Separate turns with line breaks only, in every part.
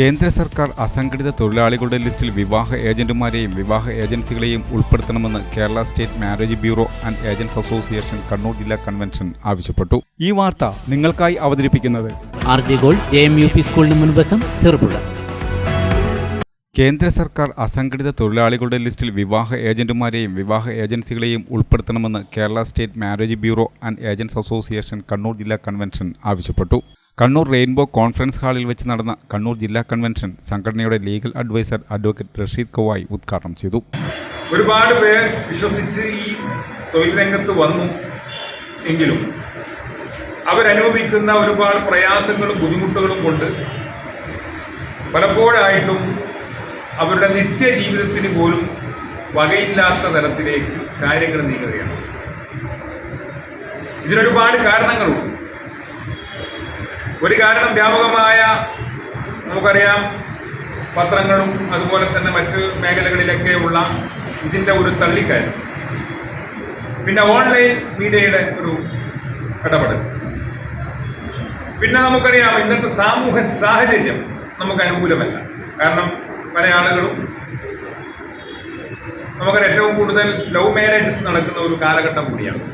കേന്ദ്ര സർക്കാർ അസംഘടിത തൊഴിലാളികളുടെ ലിസ്റ്റിൽ വിവാഹ ഏജന്റുമാരെയും വിവാഹ ഏജൻസികളെയും ഉൾപ്പെടുത്തണമെന്ന് Kerala state marriage bureau and agents association Kannur ജില്ലാ കൺവെൻഷൻ ആവശ്യപ്പെട്ടു. ഈ വാർത്ത നിങ്ങൾക്കായി അവതരിപ്പിക്കുന്നത്
R J gold J M U P സ്കൂളിന് മുൻവശം ചെറുപുഴ.
കേന്ദ്ര സർക്കാർ അസംഘടിത തൊഴിലാളികളുടെ ലിസ്റ്റിൽ വിവാഹ ഏജന്റുമാരെയും വിവാഹ ഏജൻസികളെയും ഉൾപ്പെടുത്തണമെന്ന് Kerala state marriage bureau and agents association Kannur ജില്ലാ കൺവെൻഷൻ ആവശ്യപ്പെട്ടു. കണ്ണൂർ റെയിൻബോ കോൺഫറൻസ് ഹാളിൽ വെച്ച് നടന്ന കണ്ണൂർ ജില്ലാ കൺവെൻഷൻ സംഘടനയുടെ legal adviser advocate Rasheed Kavayi ഉദ്ഘാടനം ചെയ്തു.
ഒരുപാട് പേർ വിശ്വസിച്ച് ഈ തൊഴിൽ രംഗത്ത് വന്നു എങ്കിലും അവരനുഭവിക്കുന്ന ഒരുപാട് പ്രയാസങ്ങളും ബുദ്ധിമുട്ടുകളും കൊണ്ട് പലപ്പോഴായിട്ടും അവരുടെ നിത്യ ജീവിതത്തിന് പോലും വകയില്ലാത്ത തരത്തിലേക്ക് കാര്യങ്ങൾ നീങ്ങുകയാണ്. ഇതിനൊരുപാട് കാരണങ്ങളുണ്ട്. ഒരു കാരണം വ്യാപകമായ നമുക്കറിയാം പത്രങ്ങളും അതുപോലെ തന്നെ മറ്റ് മേഖലകളിലൊക്കെ ഉള്ള ഇതിന്റെ ഒരു തള്ളിക്കയറ്റം. പിന്നെ ഓൺലൈൻ മീഡിയയുടെ ഒരു ഇടപെടൽ. പിന്നെ നമുക്കറിയാം ഇന്നത്തെ സാമൂഹ്യ സാഹചര്യം നമുക്ക് അനുകൂലമല്ല. കാരണം പല ആളുകളും നമുക്കറിയാം ഏറ്റവും കൂടുതൽ ലവ് മാരേജസ് നടക്കുന്ന ഒരു കാലഘട്ടം കൂടിയാണ്.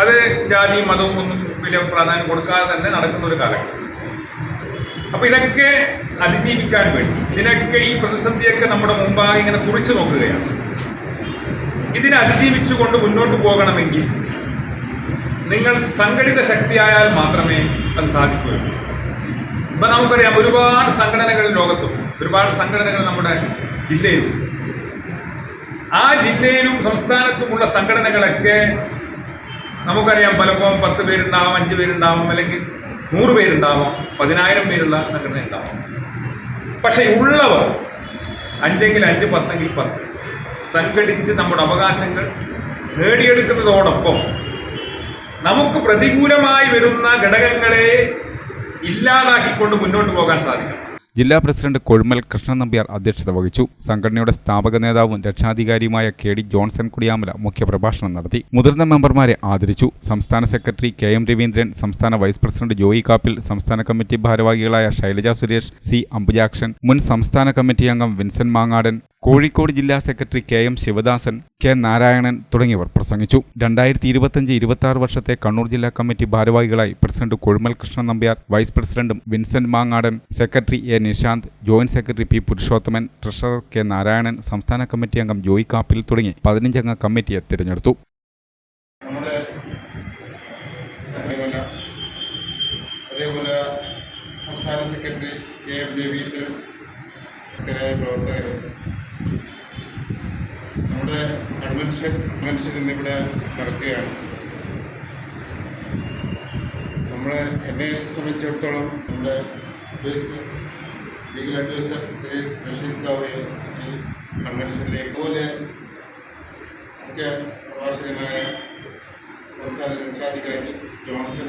അത് ജാതി മതവും ഒന്നും വലിയ പ്രാധാന്യം കൊടുക്കാതെ തന്നെ നടക്കുന്ന ഒരു കാലഘട്ടം. അപ്പൊ ഇതൊക്കെ അതിജീവിക്കാൻ വേണ്ടി ഇതിനൊക്കെ ഈ പ്രതിസന്ധിയൊക്കെ നമ്മുടെ മുമ്പാകെ ഇങ്ങനെ കുറിച്ചു നോക്കുകയാണ്. ഇതിനെ അതിജീവിച്ചുകൊണ്ട് മുന്നോട്ട് പോകണമെങ്കിൽ നിങ്ങൾ സംഘടിത ശക്തിയായാൽ മാത്രമേ അത് സാധിക്കുകയുള്ളൂ. ഇപ്പൊ നമുക്കറിയാം ഒരുപാട് സംഘടനകൾ ലോകത്തും ഒരുപാട് സംഘടനകൾ നമ്മുടെ ജില്ലയിലും. ആ ജില്ലയിലും സംസ്ഥാനത്തുമുള്ള സംഘടനകളൊക്കെ നമുക്കറിയാം പലപ്പോഴും പത്ത് പേരുണ്ടാവാം അഞ്ച് പേരുണ്ടാവാം അല്ലെങ്കിൽ നൂറ് പേരുണ്ടാവാം പതിനായിരം പേരുള്ള സംഘടന ഉണ്ടാവാം. പക്ഷെ ഉള്ളവർ അഞ്ചെങ്കിൽ അഞ്ച് പത്തെങ്കിൽ പത്ത് സംഘടിച്ച് നമ്മുടെ അവകാശങ്ങൾ നേടിയെടുക്കുന്നതോടൊപ്പം നമുക്ക് പ്രതികൂലമായി വരുന്ന ഘടകങ്ങളെ ഇല്ലാതാക്കിക്കൊണ്ട് മുന്നോട്ട് പോകാൻ സാധിക്കണം.
ജില്ലാ പ്രസിഡന്റ് കൊഴുമൽ കൃഷ്ണൻ നമ്പ്യാർ അധ്യക്ഷത വഹിച്ചു. സംഘടനയുടെ സ്ഥാപക നേതാവും രക്ഷാധികാരിയുമായ കെ ഡി ജോൺസൺ കുടിയാമല മുഖ്യപ്രഭാഷണം നടത്തി. മുതിർന്ന മെമ്പർമാരെ ആദരിച്ചു. സംസ്ഥാന സെക്രട്ടറി കെ എം രവീന്ദ്രൻ സംസ്ഥാന വൈസ് പ്രസിഡന്റ് ജോയി കാപ്പിൽ സംസ്ഥാന കമ്മിറ്റി ഭാരവാഹികളായ ശൈലജ സുരേഷ് സി അംബുജാക്ഷൻ മുൻ സംസ്ഥാന കമ്മിറ്റി അംഗം വിൻസെന്റ് മാങ്ങാടൻ കോഴിക്കോട് ജില്ലാ secretary K M Sivadasan K Narayanan തുടങ്ങിയവർ പ്രസംഗിച്ചു. രണ്ടായിരത്തി ഇരുപത്തഞ്ച് ഇരുപത്തി വർഷത്തെ കണ്ണൂർ ജില്ലാ കമ്മിറ്റി ഭാരവാഹികളായി പ്രസിഡന്റ് കൊഴുമൽ കൃഷ്ണൻ നമ്പ്യാർ വൈസ് പ്രസിഡന്റും Vincent Mangadan secretary A Nishanth joint secretary P Purushothaman treasurer K Narayanan സംസ്ഥാന കമ്മിറ്റി അംഗം ജോയി കാപ്പിൽ തുടങ്ങി പതിനഞ്ചംഗ കമ്മിറ്റിയെ തിരഞ്ഞെടുത്തു.
അതേപോലെ സംസ്ഥാന സെക്രട്ടറി കെ എം രവീന്ദ്രൻ ഇത്തരായ പ്രവർത്തകരും നമ്മുടെ കൺവെൻഷൻ കൺവെൻഷൻ ഇന്നിവിടെ നടക്കുകയാണ്. നമ്മളെ എന്നെ സംബന്ധിച്ചിടത്തോളം നമ്മുടെ adviser legal adviser Shri Rasheed കാവയെ ഈ കൺവെൻഷനിലേക്ക് പോലെ മുഖ്യ പ്രഭാഷകനായ സംസ്ഥാന രക്ഷാധികാരി ജോൺസൺ